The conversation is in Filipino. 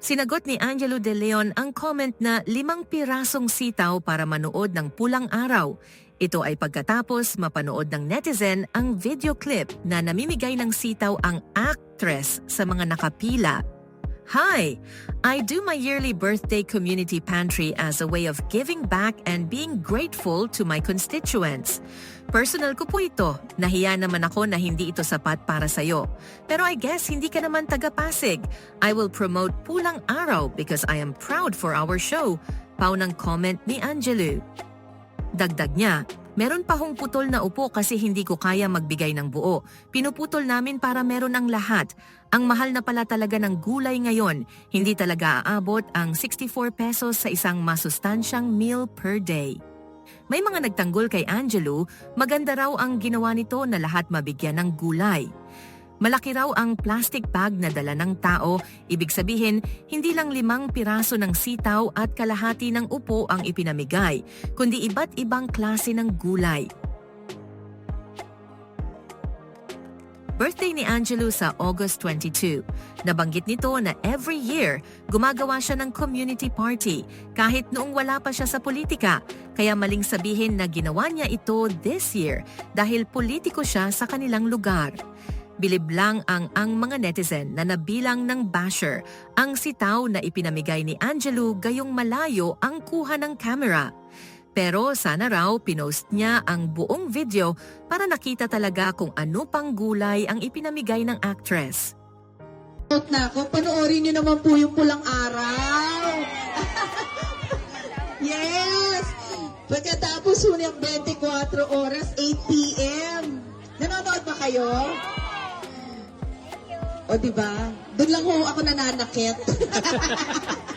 Sinagot ni Angelo De Leon ang comment na limang pirasong sitaw para manood ng pulang araw. Ito ay pagkatapos mapanood ng netizen ang video clip na namimigay ng sitaw ang actress sa mga nakapila. Hi! I do my yearly birthday community pantry as a way of giving back and being grateful to my constituents. Personal ko po ito. Nahiya naman ako na hindi ito sapat para sa'yo. Pero I guess hindi ka naman taga-Pasig. I will promote Pulang Araw because I am proud for our show. Paunang comment ni Angelo. Dagdag niya, meron pa hong putol na upo kasi hindi ko kaya magbigay ng buo. Pinuputol namin para meron ang lahat. Ang mahal na pala talaga ng gulay ngayon. Hindi talaga aabot ang 64 pesos sa isang masustansyang meal per day. May mga nagtanggol kay Angelo, maganda raw ang ginawa nito na lahat mabigyan ng gulay. Malaki raw ang plastic bag na dala ng tao, ibig sabihin, hindi lang limang piraso ng sitaw at kalahati ng upo ang ipinamigay, kundi iba't ibang klase ng gulay. Birthday ni Angelo sa August 22. Nabanggit nito na every year, gumagawa siya ng community party kahit noong wala pa siya sa politika. Kaya maling sabihin na ginawa niya ito this year dahil politiko siya sa kanilang lugar. Bilib lang ang ang mga netizen na nabilang ng basher ang sitaw na ipinamigay ni Angelo gayong malayo ang kuha ng camera. Pero sana raw pinost niya ang buong video para nakita talaga kung ano pang gulay ang ipinamigay ng actress. Out na ako, panoorin niyo naman po yung pulang araw. yes! Pagkatapos po ng 24 oras, 8 p.m. Nanonood ba kayo? O, di ba? Doon lang ho ako nananakit.